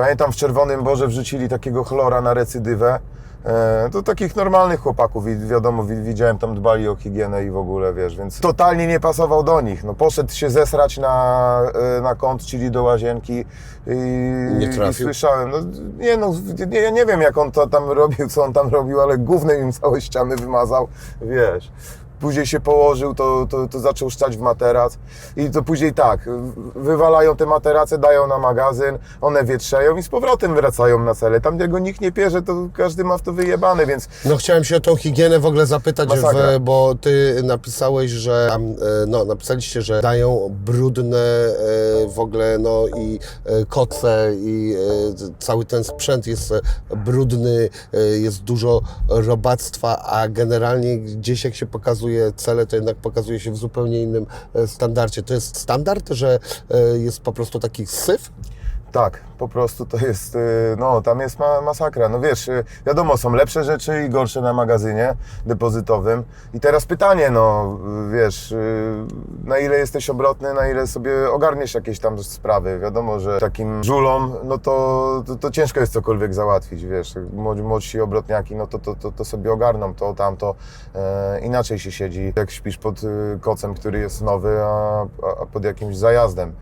Pamiętam w Czerwonym Borze wrzucili takiego chlora na recydywę. E, To takich normalnych chłopaków, i wiadomo, wi- widziałem tam dbali o higienę i w ogóle, wiesz, więc totalnie nie pasował do nich. No, poszedł się zesrać na, e, na kąt, czyli do łazienki i, Nie i trafił? słyszałem, no nie no, nie, ja nie wiem jak on to tam robił, co on tam robił, ale gównem im całe ściany wymazał, wiesz. Później się położył, to, to, to zaczął szczać w materac i to później tak, wywalają te materace, dają na magazyn, one wietrzeją i z powrotem wracają na cele. Tam, gdzie go nikt nie pierze, to każdy ma w to wyjebane, więc No chciałem się o tą higienę w ogóle zapytać, w, bo ty napisałeś, że e, no napisaliście, że dają brudne e, w ogóle no i e, koce i cały ten sprzęt jest brudny, jest dużo robactwa, a generalnie gdzieś jak się pokazuje cele, to jednak pokazuje się w zupełnie innym e, standardzie. To jest standard, że e, jest po prostu taki syf? Tak, po prostu to jest, y, no tam jest ma, masakra. No wiesz, y, wiadomo, są lepsze rzeczy i gorsze na magazynie depozytowym. I teraz pytanie, no wiesz, y, na ile jesteś obrotny, na ile sobie ogarniesz jakieś tam sprawy. Wiadomo, że takim żulom, no to, to, to ciężko jest cokolwiek załatwić, wiesz. Młodsi obrotniaki, no to, to, to, to sobie ogarną to, tamto. E, inaczej się siedzi, jak śpisz pod kocem, który jest nowy, a- a pod jakimś zajazdem.